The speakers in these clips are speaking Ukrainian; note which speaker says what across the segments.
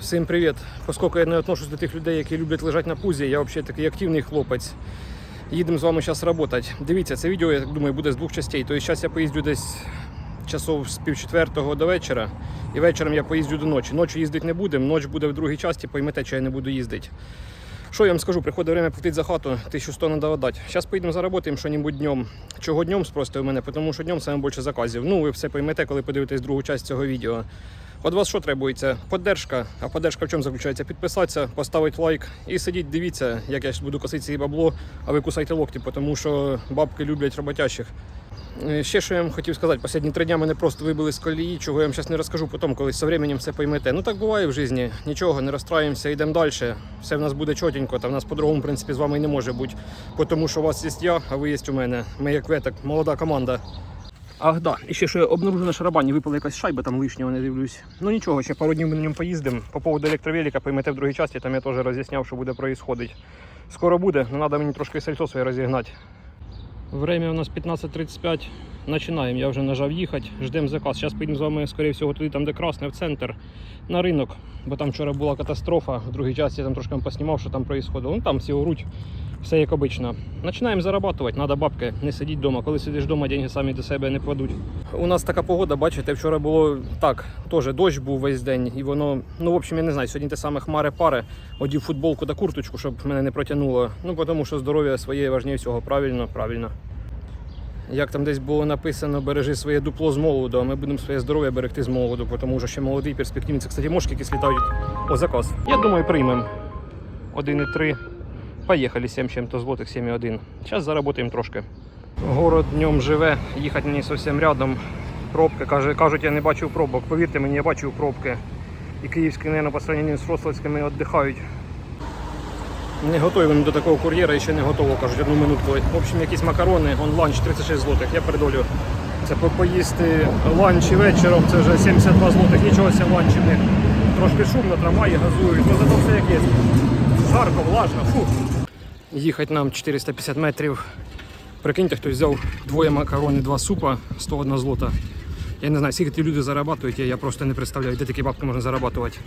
Speaker 1: Всім привіт! Оскільки я не отношусь до тих людей, які люблять лежати на пузі, я взагалі такий активний хлопець. Їдемо з вами зараз працювати. Дивіться, це відео, я думаю, буде з двох частей. Тобто зараз я поїздю десь часов з пів четвертого до вечора, і вечором я поїздю до ночі. Ночі їздити не будемо, ніч буде в другій часті, поймете, що я не буду їздити. Що я вам скажу, приходить время платити за хату, 1100 треба віддати. Зараз поїдемо заработаємо що-небудь днем. Чого днем спросите у мене, тому що днем саме більше заказів. Ну, ви все поймете, коли подивитесь другу часть цього відео. От вас що требується? Поддержка. А поддержка в чому заключається? Підписатися, поставити лайк і сидіть, дивіться, як я буду косити ці бабло, а ви кусайте локті, тому що бабки люблять роботящих. Е, Ще що я вам хотів сказати, останні три дня мене просто вибили з колії, чого я вам зараз не розкажу, потім колись з часом все поймете. Ну так буває в житті, нічого, не розстраємося, йдемо далі. Все в нас буде чотенько, та в нас по-другому, в принципі, з вами і не може бути. Тому що у вас є я, а ви є у мене. Ми як ви, так молода команда. Ах, да. І ще що я обнаружив на шарабані, випала якась шайба там лишнього, не дивлюсь. Ну нічого, ще пару днів ми на ньому поїздимо. По поводу електровелика поймете в другій часті, там я теж роз'ясняв, що буде проїсходити. Скоро буде, але треба мені трошки сальцо своє розігнати. Время у нас 15.35. Починаємо. Я вже нажав їхати, ждемо заказ. Зараз поїдемо з вами, скоріше всього, туди, там, де красне, в центр, на ринок. Бо там вчора була катастрофа. В другій часті я там трошки поснімав, що там відбувається. Ну там всі оруть, все як обично. Починаємо зарабатувати, треба бабки, не сидіть вдома. Коли сидиш вдома, деньги самі до себе не кладуть. У нас така погода, бачите, вчора було так, теж дощ був весь день, і воно, ну в общем, я не знаю, сьогодні те саме хмари пари, одів футболку та курточку, щоб мене не протягнуло. Ну, тому що здоров'я своє важніше всього. Правильно, правильно. Як там десь було написано, бережи своє дупло з молоду, а ми будемо своє здоров'я берегти з молоду, тому що ще молодий перспективний. Це, кстати, мошки, які слітають. О, заказ. Я думаю, приймемо. 1,3. Поїхали 7 чим-то злотих, 7,1. Зараз заработаємо трошки. Город днем живе, їхати мені зовсім рядом. Пробки, кажуть, я не бачив пробок. Повірте мені, я бачив пробки. І київські, мабуть, по сравнению з Рославськими віддихають. Не готові вони до такого кур'єра і ще не готово, кажуть, одну минутку. В общем, якісь макарони, он ланч 36 злотих. Я передолю. Це поїсти ланч і вечором, це вже 72 злотих. Нічого ланч в них. Трошки шумно, трамваї газують, ну зато все як є Жарко, влажно, фу. Їхати нам 450 метрів. Прикиньте, хтось взяв двоє макарон і два супа, 101 злота. Я не знаю, скільки ті люди зарабатують, я, я просто не представляю, де такі бабки можна зарабатувати.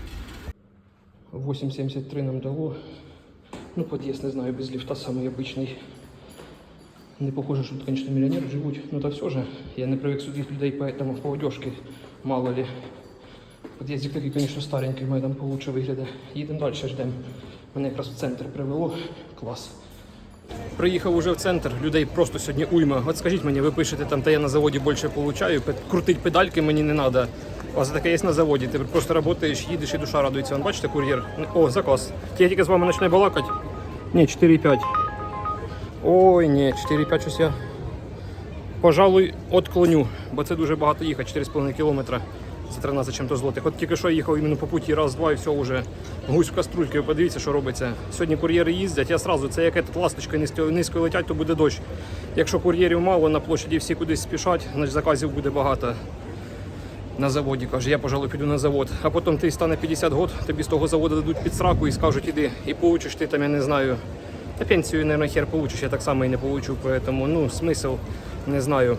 Speaker 1: 8,73 нам дало. Ну, подъезд, не знаю, без лифта самый обычный. Не похоже, что тут, конечно, миллионеры живут. Но это все же. Я не привык судить людей, поэтому по одежке мало ли. Подъездик такий, конечно, старенький, має там получше виглядає. Їдемо далі, ждемо. Мене якраз в центр привело. Клас. Приїхав уже в центр, людей просто сьогодні уйма. От скажіть мені, ви пишете там, та я на заводі більше получаю, крутить педальки мені не треба. У вас таке є на заводі, ти просто працюєш, їдеш і душа радується. Вон, бачите, кур'єр? О, заказ. Я тільки з вами почне балакати. Ні, 4,5. Ой, ні, 4,5 щось я. Пожалуй, отклоню, бо це дуже багато їхати, 4,5 кілометра. Це 13 чим-то злотих. От тільки що їхав іменно по путі, раз, два і все вже. Гусь в каструльки, подивіться, що робиться. Сьогодні кур'єри їздять, я сразу, це як тут ласточка низько, летять, то буде дощ. Якщо кур'єрів мало, на площаді всі кудись спішать, значить заказів буде багато. На заводі каже, я, пожалуй, піду на завод. А потім ти стане 50 років, тобі з того заводу дадуть під сраку і скажуть, іди, і получиш ти там, я не знаю. Та пенсію, мабуть, хер получиш, я так само і не получу, поэтому, ну, смисл, не знаю.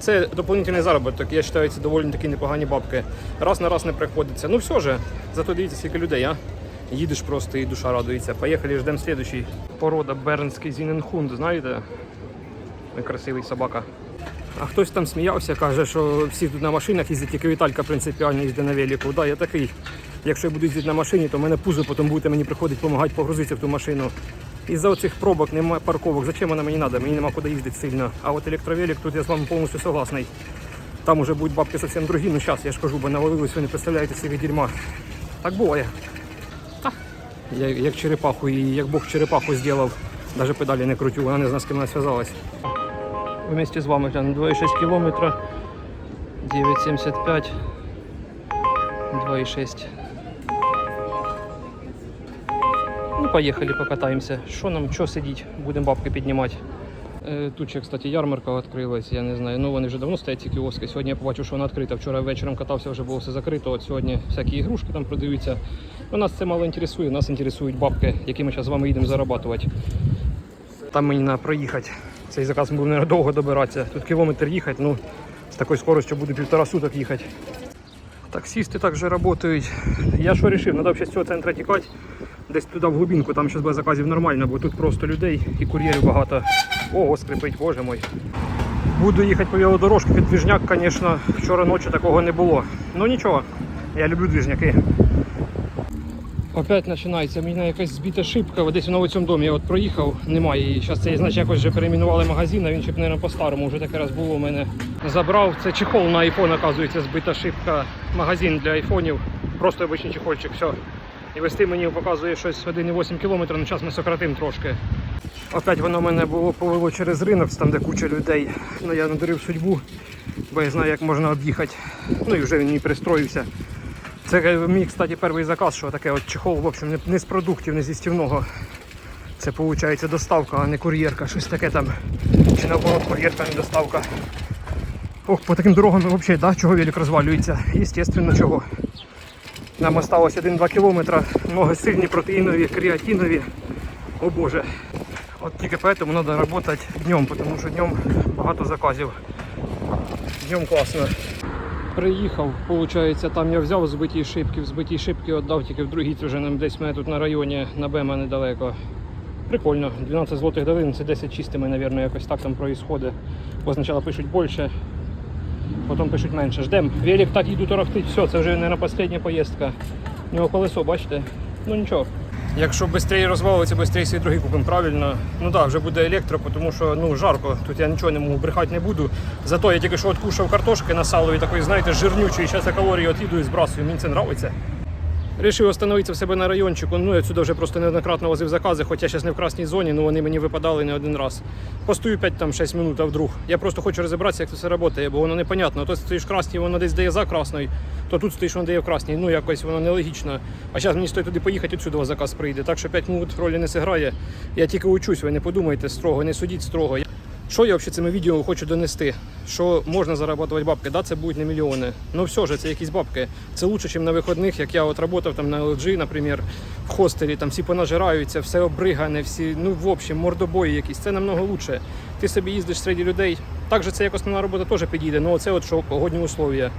Speaker 1: Це дополнительний заробіток, я вважаю, це доволі такі непогані бабки. Раз на раз не приходиться. Ну все же, зато дивіться, скільки людей, а? Їдеш просто і душа радується. Поїхали, ждемо слідуючий. Порода Бернський Зіненхунд, знаєте? Красивий собака. А хтось там сміявся, каже, що всі тут на машинах їздять, тільки Віталька принципіально їздить на велику. Да, я такий. Якщо я буду їздити на машині, то в мене пузо потім будете мені приходити допомагати погрузитися в ту машину. Із-за оцих пробок немає парковок. Зачем вона мені треба? Мені нема куди їздити сильно. А от електровелик, тут я з вами повністю согласний. Там уже будуть бабки зовсім другі. Ну зараз я ж кажу, бо навалилось, ви не представляєте скільки дерьма. Так буває. Та, Я як черепаху, і як Бог черепаху зробив, навіть педалі не крутю, вона не знає, з ким вона зв'язалась. Вместе з вами гляну 2,6 кілометра, 9,75, 2,6. Поїхали, покатаємося. Що нам, що сидіть, будемо бабки піднімати. Е, Тут ще, кстати, ярмарка відкрилась, я не знаю. Ну вони вже давно стоять ці кіоски. Сьогодні я побачив, що вона відкрита. Вчора вечором катався, вже було все закрито. От сьогодні всякі ігрушки там продаються. Ну, нас це мало інтересує, нас інтересують бабки, які ми зараз з вами їдемо зарабатувати. Там мені треба проїхати. Цей заказ буде довго добиратися. Тут кілометр їхати, ну з такою скоростю буду півтора суток їхати. Таксисти також працюють. Я що вирішив, треба взагалі з цього центру тікати. Десь туди в глибинку, там зараз без заказів нормально, бо тут просто людей і кур'єрів багато. Ого, скрипить, боже мой. Буду їхати по велодорожку, під двіжняк, звісно, вчора ночі такого не було. Ну нічого, я люблю двіжняки. Опять починається. Мене якась збита шибка. Десь в цьому домі я от проїхав, немає її. Зараз це значить якось вже перейменували магазин, а він ще мабуть, по-старому. Вже таке раз було у мене. Забрав. Це чехол на iPhone, оказується, збита шибка. Магазин для айфонів. Просто обичний чехольчик, все. І вести мені показує щось 1,8 км, ну зараз ми сократимо трошки. Опять воно мене було повело через ринок, там де куча людей. Ну я надурив судьбу, бо я знаю, як можна об'їхати. Ну і вже він мені пристроївся. Це мій, кстати, перший заказ, що таке от чехол, в общем, не, з продуктів, не зі стівного. Це виходить доставка, а не кур'єрка. Щось таке там. Чи наоборот кур'єрка, не доставка. Ох, по таким дорогам взагалі, да, чого велик розвалюється? Естественно, чого. Нам осталось 1-2 кілометри, ноги сильні, протеїнові, креатинові. О боже. От тільки поэтому треба працювати днем, тому що днем багато заказів. Днем класно. Приїхав, виходить, там я взяв збиті шибки, збиті шибки віддав тільки в другій, це вже десь мене тут на районі, на Бема недалеко. Прикольно, 12 злотих дали, це 10 чистими, мабуть, якось так там проїсходить. Бо спочатку пишуть більше, потім пишуть менше. Ждем. Велик так їду торохтить, все, це вже, мабуть, остання поїздка. У нього колесо, бачите? Ну нічого. Якщо швидше розвалиться, швидше свій другий купимо, правильно. Ну так, вже буде електро, тому що ну, жарко, тут я нічого не можу брехати не буду. Зато я тільки що откушав картошки на салові, такої, знаєте, жирнючої, зараз я калорії отіду і збрасую, мені це подобається. Рішив остановитися в себе на райончику. Ну, я сюди вже просто неоднократно возив закази, хоча зараз не в красній зоні, але вони мені випадали не один раз. Постою 5-6 минут, а вдруг. Я просто хочу розібратися, як це все працює, бо воно непонятно. То стоїш в красній, воно десь дає за красною, то тут стоїш, воно дає в красній. Ну якось воно нелогічно. А зараз мені стоїть туди поїхати, відсюди заказ прийде. Так що 5 минут ролі не зіграє. Я тільки учусь, ви не подумайте строго, не судіть строго. Що я взагалі цими відео хочу донести? Що можна заробляти бабки, да, це будуть не мільйони. Ну все ж, це якісь бабки. Це лучше, ніж на виходних, як я от працював там на LG, наприклад, в хостелі, там всі понажираються, все обригане, всі, ну в общем, мордобої якісь. Це намного лучше. Ти собі їздиш серед людей. Також це як основна робота теж підійде, але це от що погодні условия.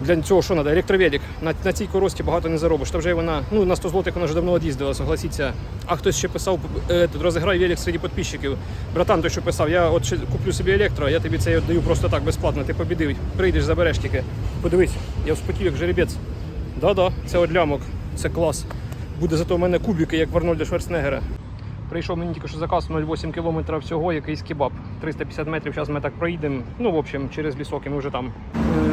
Speaker 1: Для цього що треба? Електровелик. На, на цій корості багато не заробиш. Та вже вона ну, на 100 злотих вона вже давно від'їздила, согласіться. А хтось ще писав, е, розіграй велик серед підписчиків. Братан, той, що писав, я от куплю собі електро, я тобі це даю просто так безплатно. Ти побідив. Прийдеш, забереш тільки. Подивись, я вспотів, як жеребець. Да-да, це от лямок, це клас. Буде зато в мене кубики, як в Арнольда Шварценеггера. Прийшов мені тільки що заказ 0,8 км всього, якийсь кебаб. 350 метрів, зараз ми так проїдемо. Ну, в общем, через лісок і ми вже там.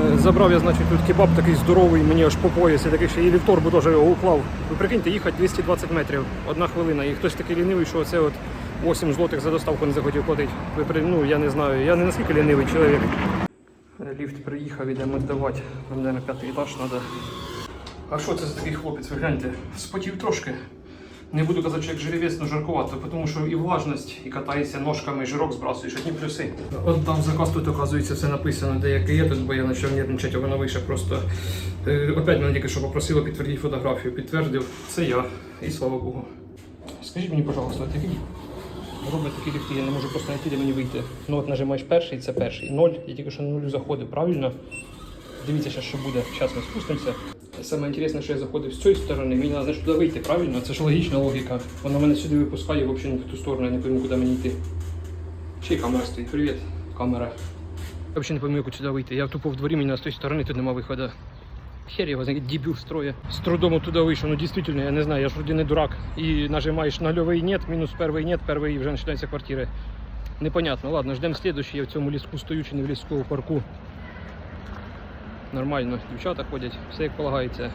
Speaker 1: Забрав я, значить, тут кебаб такий здоровий, мені аж по пояс, я такий ще і ліфтор би теж його уклав. Ви прикиньте, їхати 220 метрів, одна хвилина. І хтось такий лінивий, що це от 8 злотих за доставку не захотів платити. Ви ну, я не знаю, я не наскільки лінивий чоловік. Ліфт приїхав, ідемо здавати. Нам, на п'ятий етаж треба. А що це за такий хлопець? Ви гляньте, спотів трошки. Не буду казати, що як жеребець, але жаркувато, тому що і влажність, і катаєшся ножками, і жирок збрасуєш, одні плюси. От там заказ тут, оказується, все написано, де який є тут, бо я почав нервничати, а воно вийшло просто. Е, опять мене тільки що попросили підтвердити фотографію. Підтвердив, це я, і слава Богу. Скажіть мені, пожалуйста, який роблять такі ліфти, я не можу просто знайти, де мені вийти. Ну от нажимаєш перший, це перший. Ноль, я тільки що на нулю заходив, правильно? Дивіться, що буде. Зараз ми спустимося. Саме інтересне, що я заходив з цієї сторони, мені треба туди вийти, правильно? Це ж логічна логіка. Воно мене сюди випускає, взагалі не в ту сторону, я не пойму, куди мені йти. Ще й камера стоїть. Привіт, камера. Я взагалі не пойму, як сюди вийти. Я тупо в дворі, мені з тієї сторони тут нема виходу. Хер його знає, дебіл строє. З трудом туди вийшов. Ну дійсно, я не знаю, я ж вроді не дурак. І нажимаєш нульовий нет, мінус перший нет, перший вже починаються квартири. Непонятно. Ладно, ждемо слідущий. Я в цьому ліску стою чи не в ліску в парку. Нормально, дівчата ходять, все як полагається.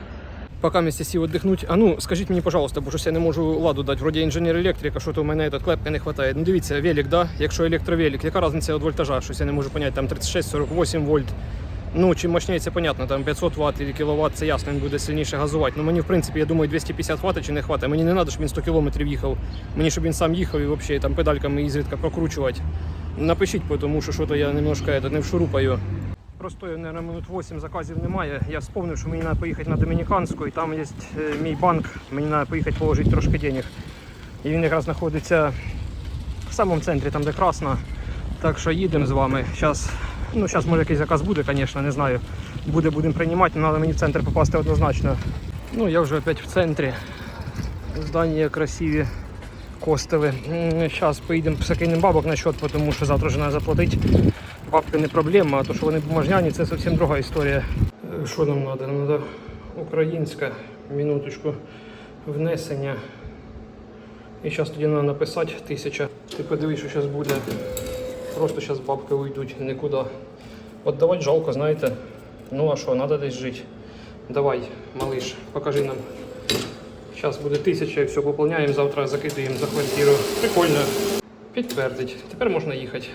Speaker 1: Поки місце сів віддихнуть. А ну, скажіть мені, пожалуйста, бо щось я не можу ладу дати. Вроді інженер електрика, що то у мене этот, клепки не вистачає. Ну дивіться, велик, да? Якщо електровелик, яка різниця від вольтажа? Щось я не можу поняти, там 36-48 вольт. Ну, чим мощніше, це понятно, там 500 Вт і кВт, це ясно, він буде сильніше газувати. Ну мені, в принципі, я думаю, 250 Вт чи не хватає. Мені не треба, щоб він 100 км їхав. Мені, щоб він сам їхав і взагалі там педальками ізрідка прокручувати. Напишіть, тому що що-то я немножко это, не вшурупаю. Просто, наверное, минут 8 заказів немає. Я вспомнив, що мені треба поїхати на Домініканську, і там є е, мій банк, мені треба поїхати положити трошки денег. І він якраз знаходиться в самому центрі, там де красно. Так що їдемо з вами. Зараз, ну, зараз може якийсь заказ буде, звісно, не знаю. Буде, будемо приймати, але треба мені в центр попасти однозначно. Ну, я вже опять в центрі. Здання красиві, костели. Зараз поїдемо закинемо бабок на счет, тому що завтра вже треба заплатити. Бабки не проблема, а то, що вони бумажняні, це зовсім друга історія. Е, Що нам треба? Нам треба українська, минуточку, внесення. І зараз тоді треба написати тисяча. Ти подивись, що зараз буде. Просто зараз бабки уйдуть нікуди. От давати жалко, знаєте. Ну а що, треба десь жити. Давай, малиш, покажи нам. Зараз буде тисяча все поповняємо, завтра закидуємо за квартиру. Прикольно. Підтвердить. Тепер можна їхати.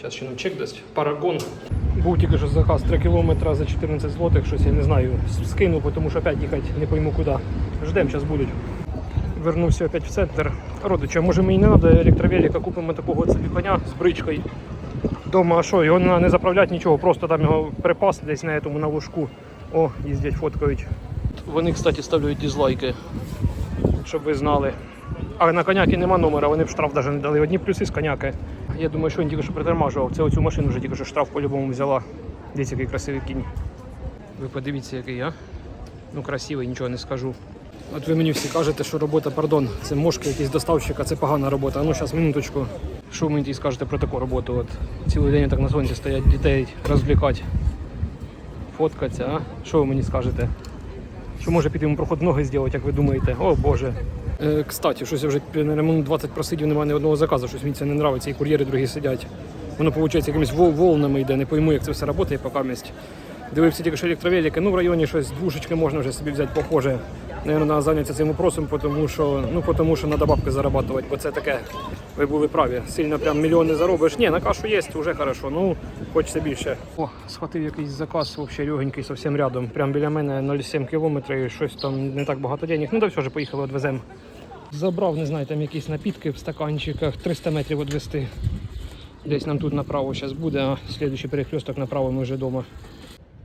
Speaker 1: Зараз ще нам чек дасть. Парагон. Був тільки що заказ 3 кілометри за 14 злотих, щось я не знаю. Скинув, тому що опять їхати не пойму куди. Ждемо, зараз будуть. Вернувся опять в центр. Родича, може мені не треба електровелика, купимо такого собі коня з бричкою. Дома, а що, його не, заправляти нічого, просто там його припас десь на цьому на ложку. О, їздять, фоткають. Вони, кстати, ставлять дизлайки, щоб ви знали. А на коняки нема номера, вони б штраф навіть не дали. Одні плюси з коняки. Я думаю, що він тільки що притормажував. Це оцю машину вже тільки що штраф по-любому взяла. Дивіться, який красивий кінь. Ви подивіться, який я. Ну, красивий, нічого не скажу. От ви мені всі кажете, що робота, пардон, це мошки якісь доставщика, це погана робота. А ну зараз минуточку. Що ви мені скажете про таку роботу? От цілий день так на сонці стоять, дітей розвлікати. Фоткаться, а? Що ви мені скажете? Що може піти йому проход ноги зробити, як ви думаєте? О Боже. Е, кстати, щось я вже минут 20 просидів, немає ні одного заказу, щось мені це не подобається, і кур'єри другі сидять. Воно виходить якимись волнами йде, не пойму, як це все працює поки місць. Дивився тільки що електровелики, ну в районі щось двушечки можна вже собі взяти похоже. Наверное, треба зайнятися цим вопросом, тому що, ну, тому що треба бабки зарабатувати, бо це таке, ви були праві. Сильно прям мільйони заробиш. Ні, на кашу є, вже хорошо, ну хочеться більше. О, схватив якийсь заказ, взагалі легенький, зовсім рядом. Прям біля мене 0,7 кілометрів, щось там не так багато денег. Ну да все ж поїхали, відвеземо. Забрав, не знаю, там якісь напітки в стаканчиках, 300 метрів відвести. Десь нам тут направо зараз буде, а слідуючий перехресток направо ми вже вдома.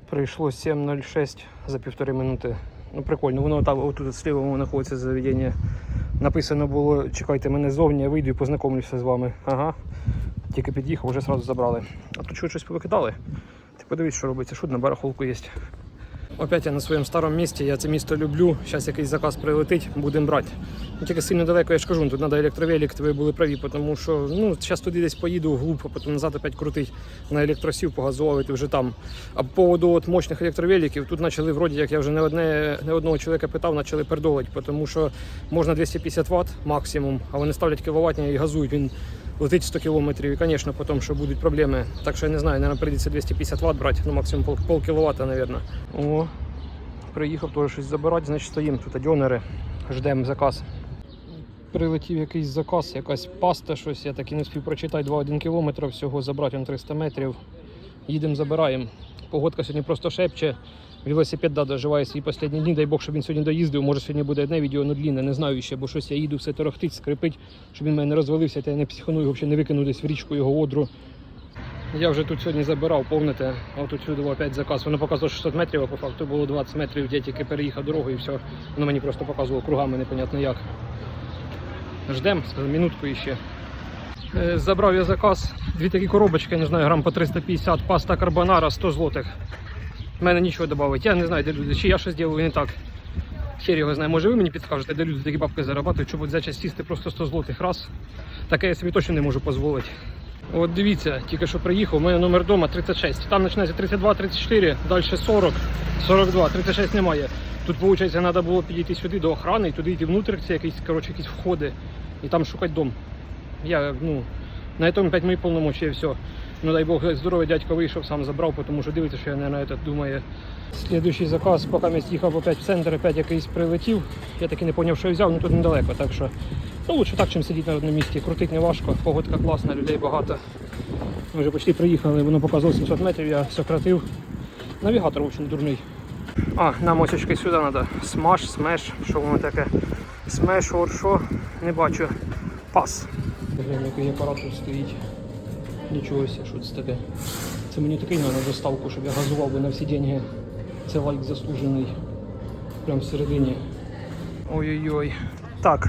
Speaker 1: Прийшло 7.06 за півтори минути. Ну прикольно, воно там отут воно знаходиться заведення. Написано було, чекайте мене ззовні, я вийду і познайомлюся з вами. Ага. Тільки під'їхав, вже одразу забрали. А тут щось повикидали. Ти подивись, що робиться, що на барахолку є. Опять я на своєму старому місці, я це місто люблю. Зараз якийсь заказ прилетить, будемо брати. Ну, тільки сильно далеко, я ж кажу, тут треба електровелик, ви були праві, тому що ну, зараз туди десь поїду вглуб, а потім назад опять крутить на електросів, погазовувати вже там. А по поводу от мощних електровеликів, тут почали, вроді, як я вже не, одне, не одного чоловіка питав, почали пердолити, тому що можна 250 Вт максимум, а вони ставлять кіловатні і газують. Він летить 100 кілометрів. І, звісно, потім що будуть проблеми. Так що я не знаю, наверное, прийдеться 250 Вт брати, ну максимум пол, пол кіловата, мабуть. О, приїхав теж щось забирати, значить стоїмо тут дьонери, ждемо заказ. Прилетів якийсь заказ, якась паста, щось, я так і не встиг прочитати 2-1 кілометр, всього забрати он 300 метрів. Їдемо, забираємо. Погодка сьогодні просто шепче. Велосипед да, доживає свої останні дні. Дай Бог, щоб він сьогодні доїздив. Може сьогодні буде одне відео, але длінне, не знаю ще, бо щось я їду, все торохтить, скрипить, щоб він мене не розвалився, та я не психаную, взагалі не викину десь в річку його одру. Я вже тут сьогодні забирав, помните, а тут сюди опять заказ. Воно показувало 600 метрів, а по факту було 20 метрів, я тільки переїхав дорогу і все. Воно мені просто показувало кругами, непонятно як. Ждемо, минутку іще. Е, Забрав я заказ, дві такі коробочки, не знаю, грам по 350, паста карбонара 100 злотих. У мене нічого додати. Я не знаю, де люди, чи я щось зроблю не так. Хер його знає. Може ви мені підкажете, де люди такі бабки зарабатують, щоб за час сісти просто 100 злотих раз. Таке я собі точно не можу дозволити. От дивіться, тільки що приїхав, у мене номер вдома 36. Там починається 32, 34, далі 40, 42, 36 немає. Тут, виходить, треба було підійти сюди до охорони і туди йти внутрі, це якісь, коротше, якісь входи, і там шукати дом. Я, ну, на цьому 5 мої повномочі і все. Ну дай Бог, здоровий дядько вийшов, сам забрав, тому що дивиться, що я не на це думаю. Слідуючий заказ, поки я їхав опять в центр, опять якийсь прилетів. Я таки не зрозумів, що я взяв, ну тут недалеко, так що ну, лучше так, чим сидіти на одному місці. Крутить не важко, погодка класна, людей багато. Ми вже почти приїхали, воно показувало 700 метрів, я сократив. Навігатор в общем, дурний. А, нам ось сюди треба. Смаш, смеш, що воно таке? Смеш, ор, що? Не бачу. Пас. Блин, який апарат тут стоїть. Нічого себе, що це таке. Це мені такий на доставку, щоб я газував би на всі деньги. Це лайк заслужений. Прям всередині. Ой-ой-ой. Так,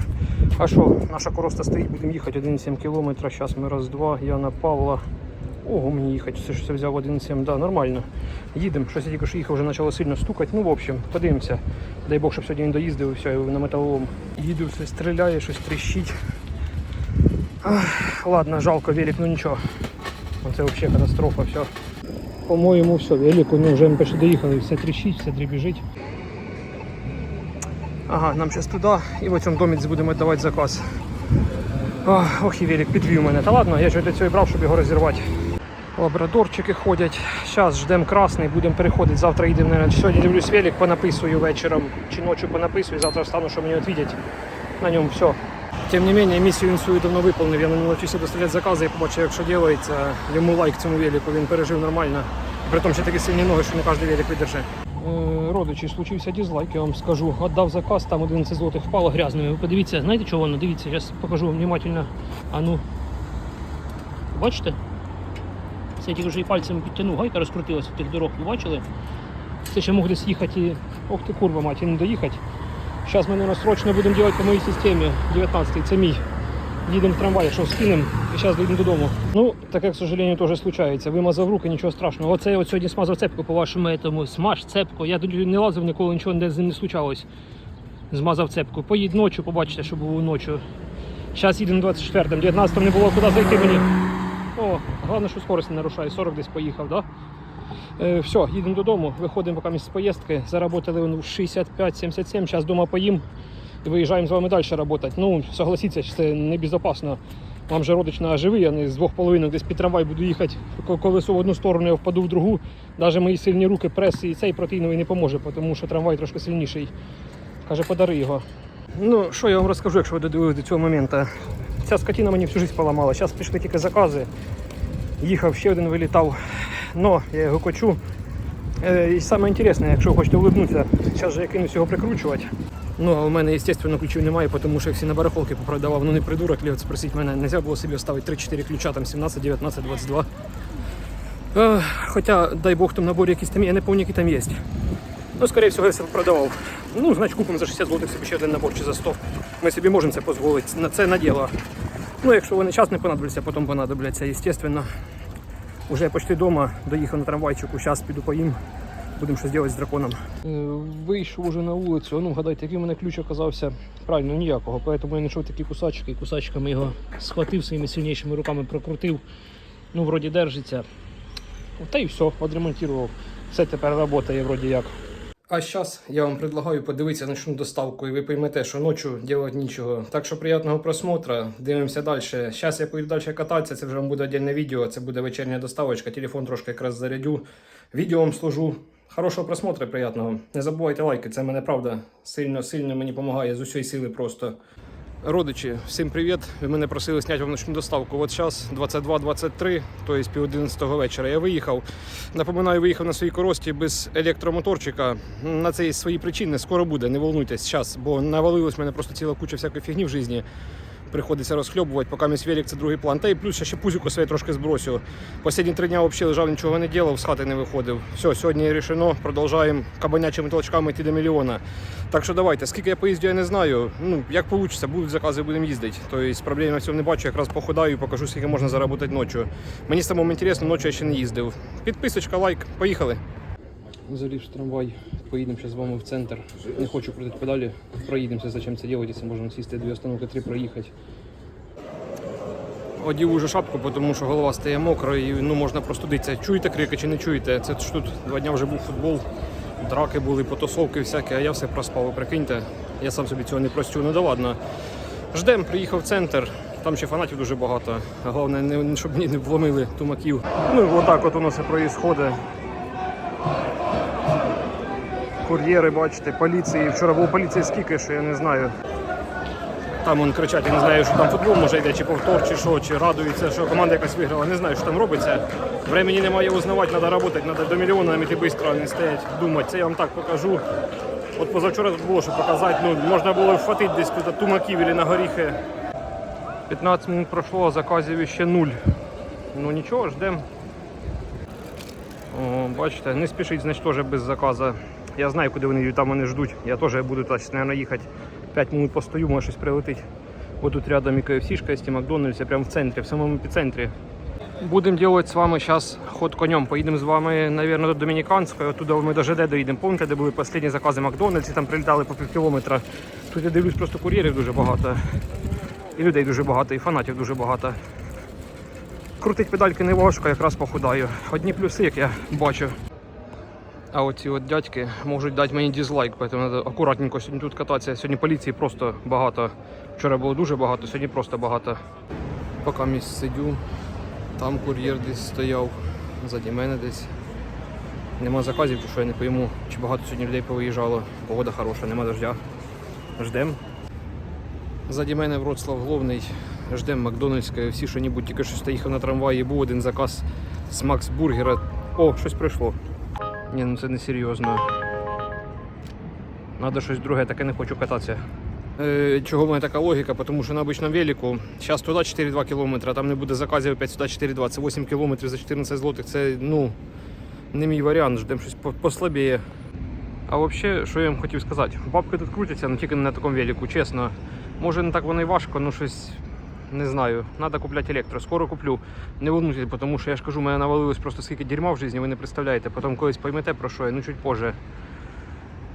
Speaker 1: а що, наша короста стоїть, будемо їхати 1,7 км. Зараз ми раз-два. Я на Павла. Ого, мені їхати, все взяв 1,7, да, нормально. Їдемо, щось я тільки що їхав, вже почало сильно стукати. Ну, в общем, подивимося. Дай Бог, щоб сьогодні він доїздив і все, і на металолом. Їду, все стріляє, щось тріщить. Ах, ладно, жалко велик, ну нічого. Це взагалі катастрофа, все. По-моєму, все, велик, ну вже ми почти доїхали, все тріщить, все дрібіжить. Ага, нам зараз туди і в цьому домі будемо давати заказ. Ох, ох і велик підвів мене. Та ладно, я ж для цього і брав, щоб його розірвати. Лабрадорчики ходять. Зараз ждемо красний, будемо переходити. Завтра їдемо. наверное, Сьогодні дивлюсь велик, понаписую вечором чи ночі понаписую. Завтра встану, що мені відвідять. На ньому все. Тим не менее, місію він свою давно виповнив. Я на нього навчився доставляти закази і побачив, якщо робиться, йому лайк цьому велику, він пережив нормально. При тому, що такі сильні ноги, що не кожен велик видержить. Е, Родичі, случився дизлайк, я вам скажу. Отдав заказ, там 11 злотих впало грязними. Ви подивіться, знаєте чого воно? Дивіться, зараз покажу вам внимательно. А ну. Бачите? Це тільки вже і пальцем підтягнув, гайка розкрутилася тих дорог. Ви бачили? Це ще мог десь Ох ти курва, мать, і не доїхати. Зараз ми, наверное, срочно будемо робити по моїй системі. 19-й, це мій. Їдемо в трамвай, якщо скинемо, і зараз доїдемо додому. Ну, таке, к сожалению, теж случається. Вимазав руки, нічого страшного. Оце я от сьогодні смазав цепку по вашому этому. Смаж цепку. Я тоді не лазив ніколи, нічого не- не случалось. Змазав цепку. Поїдь ночі, побачите, що було ночі. Зараз їдемо 24-м, 19-м не було куди зайти мені. О, головне, що скорость не нарушає. 40 десь поїхав, да? Е, все, їдемо додому, виходимо поки з поїздки. Заработали в 65-77, зараз вдома поїм і виїжджаємо з вами далі працювати. Ну, согласіться, що це небезпечно. Вам же родич на живий, я не з двох половинок десь під трамвай буду їхати ко- колесо в одну сторону, я впаду в другу. Навіть мої сильні руки, прес і цей протеїновий не поможе, тому що трамвай трошки сильніший. Каже, подари його. Ну, що я вам розкажу, якщо ви додивились до цього моменту. Ця скотина мені всю життя поламала. Зараз пішли тільки закази. Їхав, ще один вилітав. Но я його кочу. Е, І саме інтересне, якщо хочете улыбнутися, зараз же я кинусь його прикручувати. Ну, а у мене, звісно, ключів немає, тому що я всі на барахолки попродавав. Ну не придурок, Лев, спросить мене, не можна було собі оставити 3-4 ключа, там 17, 19, 22. Е, Хоча, дай Бог, там набор якийсь там я не пам'ятаю, який там є. Ну, скоріше всього, я себе продавав. Ну, значить, купимо за 60 злотих собі ще один набор чи за 100. Ми собі можемо це дозволити. На це на діло. Ну, якщо вони час не понадобляться, потім понадобляться, звісно. Уже почти вдома, доїхав на трамвайчику, зараз піду поїм. Будемо щось робити з драконом. Вийшов уже на вулицю. Ну, гадайте, який у мене ключ оказався. Правильно, ніякого. Поэтому я знайшов такі кусачки і кусачками його схватив своїми сильнішими руками, прокрутив. Ну, вроді держиться. Та й все, відремонтував. Все тепер працює вроді як. А зараз я вам предлагаю подивитися ночну доставку, і ви поймете, що ночі робити нічого. Так що приємного просмотра. Дивимося далі. Зараз я поїду далі кататися, це вже вам буде віддільне відео, це буде вечірня доставочка. Телефон трошки якраз зарядю. Відео вам служу. Хорошого просмотру, приємного. Не забувайте лайки, це мене правда сильно сильно мені допомагає з усієї сили просто. Родичі, всім привіт! Ви мене просили зняти вам ночну доставку. От час 22-23, тобто пів 11 вечора. Я виїхав. Напоминаю, виїхав на своїй корості без електромоторчика. На це є свої причини. Скоро буде, не волнуйтесь час, бо навалилось мене просто ціла куча всякої фігні в житті. Приходиться розхльобувати, поки мій велик це другий план. Та і плюс я ще пузику своє трошки збросив. Останні три дня взагалі лежав, нічого не робив, з хати не виходив. Все, сьогодні рішено, продовжуємо кабанячими толчками йти до мільйона. Так що давайте, скільки я поїздю, я не знаю. Ну, як вийде, будуть закази, будемо їздити. Тобто проблем на цьому не бачу, якраз походаю і покажу, скільки можна заробити ночі. Мені самому інтересно, ночі я ще не їздив. Підписочка, лайк, поїхали. Заліз в трамвай, поїдемо зараз з вами в центр. Не хочу крутити педалі, проїдемося, зачем це робити, якщо можна сісти дві остановки, три проїхати. Одів уже шапку, тому що голова стає мокра і ну, можна простудитися. Чуєте крики чи не чуєте? Це ж тут два дні вже був футбол, драки були, потасовки всякі, а я все проспав, прикиньте. Я сам собі цього не простю. Ну да ладно. Ждем, приїхав в центр. Там ще фанатів дуже багато. Головне, не, щоб мені не вломили тумаків. Ну і отак от воно все проїсходить. Кур'єри, бачите, поліції. Вчора було поліції скільки, що я не знаю. Там он кричать, я не знаю, що там футбол може йде, чи повтор, чи що, чи радуються, що команда якась виграла. Не знаю, що там робиться. Времени немає узнавати, треба працювати, треба до мільйона іти швидко, не стоять, думати. Це я вам так покажу. От позавчора тут було, що показати, ну, можна було вхватити десь тут тумаків або на горіхи. 15 минут пройшло, а заказів ще нуль. Ну нічого, ждемо. О, бачите, не спішіть, значить теж без заказу. Я знаю, куди вони там вони ждуть. Я теж буду так, мабуть, їхати. 5 минут постою, може щось прилетить. Бо тут рядом і є, і Макдональдс, я прямо в центрі, в самому епіцентрі. Будемо робити з вами зараз ход конем. Поїдемо з вами, мабуть, до Домініканської, оттуда ми до ЖД доїдемо. Пам'ятаєте, де були останні закази Макдональдсі, там прилітали по пів кілометра. Тут я дивлюсь, просто кур'єрів дуже багато. І людей дуже багато, і фанатів дуже багато. Крутить педальки не важко, якраз похудаю. Одні плюси, як я бачу. А оці от дядьки можуть дати мені дізлайк, тому треба акуратненько сьогодні тут кататися. Сьогодні поліції просто багато. Вчора було дуже багато, сьогодні просто багато. Поки місць сидю, там кур'єр десь стояв, ззаді мене десь. Нема заказів, що я не пойму, чи багато сьогодні людей повиїжджало. Погода хороша, нема дождя. Ждем. Ззаді мене Вроцлав головний. Ждем Макдональдська, всі що небудь тільки що їхав на трамваї, був один заказ з Макс Бургера. О, щось прийшло. Ні, ну це не серйозно. Надо щось друге, таке не хочу кататися. Е, чого в мене така логіка? Тому що на обичному велику зараз туди 4,2 км, там не буде заказів опять сюди 4,2, це 8 км за 14 злотих. Це ну не мій варіант, ждемо щось по- послабіє. А взагалі, що я вам хотів сказати? Бабки тут крутяться, але тільки не на такому велику, чесно. Може не так воно і важко, ну щось не знаю. Треба купляти електро. Скоро куплю. Не волнуйтесь, тому що я ж кажу, мене навалилось просто скільки дерьма в житті, ви не представляєте. Потім колись поймете про що я, ну чуть позже.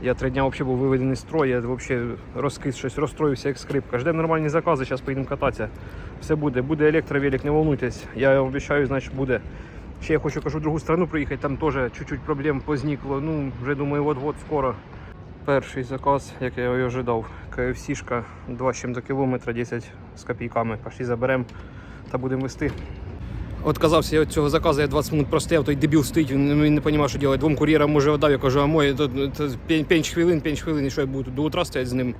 Speaker 1: Я три дня взагалі був виведений з строю, я взагалі розкис щось розстроївся як скрипка. Ждемо нормальні закази, зараз поїдемо кататися. Все буде. Буде електровелик, не волнуйтесь. Я обіцяю, значить буде. Ще я хочу кажу в другу страну приїхати, там теж чуть-чуть проблем позникло. Ну, вже думаю, от-от скоро. Перший заказ, як я його ожидав. КФС-шка 2 з чим-то кілометра, 10 з копійками. Пошли заберемо та будемо вести. Отказався я від цього заказу, я 20 минут простояв, той дебіл стоїть, він не розумів, що робити. Двом кур'єрам може отдав, я кажу, а моє то, то, п'ять п'ять хвилин, 5 хвилин, і що я буду до утра стояти з ним.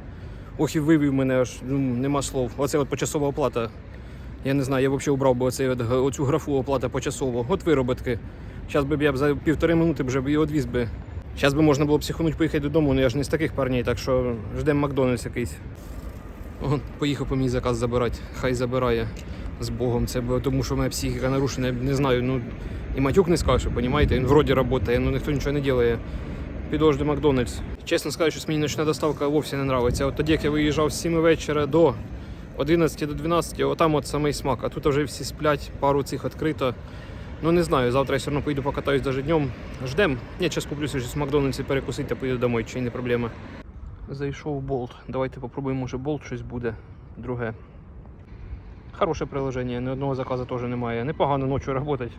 Speaker 1: Ох і вивів мене аж, ну, нема слов. Оце от почасова оплата. Я не знаю, я взагалі убрав би г- оцю графу оплата почасово. От вироботки. Зараз би я б за півтори минути вже б і одвіз би. Зараз би можна було психануть поїхати додому, але я ж не з таких парней, так що ждемо Макдональдс якийсь. О, поїхав по мій заказ забирати. Хай забирає з Богом. Це тому, що в мене психіка нарушена, я не знаю. Ну і матюк не скажу, розумієте? Він вроді працює, але ніхто нічого не робить. Піду до Макдональдс. Чесно скажу, що мені ночна доставка вовсе не подобається. От тоді, як я виїжджав з 7 вечора до 11 до 12, отам от самий смак. А тут вже всі сплять, пару цих відкрито. Ну не знаю, завтра я все одно поїду покатаюсь навіть днем. Ждем. Я зараз куплю щось в Макдональдсі перекусити та поїду домой, чи не проблема. Зайшов болт. Давайте попробуємо, може болт щось буде. Друге. Хороше приложення, ні одного заказу теж немає. Непогано ночі працювати.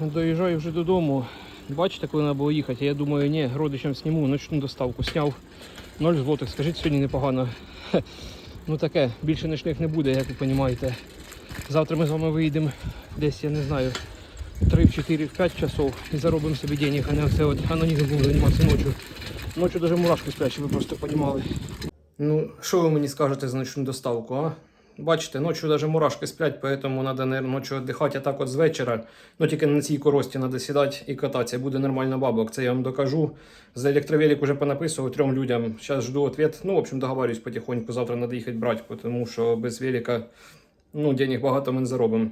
Speaker 1: Доїжджаю вже додому. Бачите, коли треба було їхати. Я думаю, ні, родичам сніму, ночну доставку сняв. 0 злотих. Скажіть, сьогодні непогано. Ну таке, більше нічних не буде, як ви розумієте. Завтра ми з вами виїдемо десь, я не знаю, 3, 4, 5 часов і заробимо собі денег, а не оце от анонізм був займатися ночі. Ночі навіть мурашки сплять, щоб ви просто розуміли. Ну, що ви мені скажете за ночну доставку, а? Бачите, ночі навіть мурашки сплять, поэтому треба, ночі віддихати, а так от з вечора. Ну тільки на цій корості треба сідати і кататися, буде нормально бабок. Це я вам докажу. За електровелик вже понаписував трьом людям. Зараз жду ответ. Ну, в общем, договорюсь потихоньку, завтра треба їхати брати, тому що без велика ну, денег багато ми не заробимо.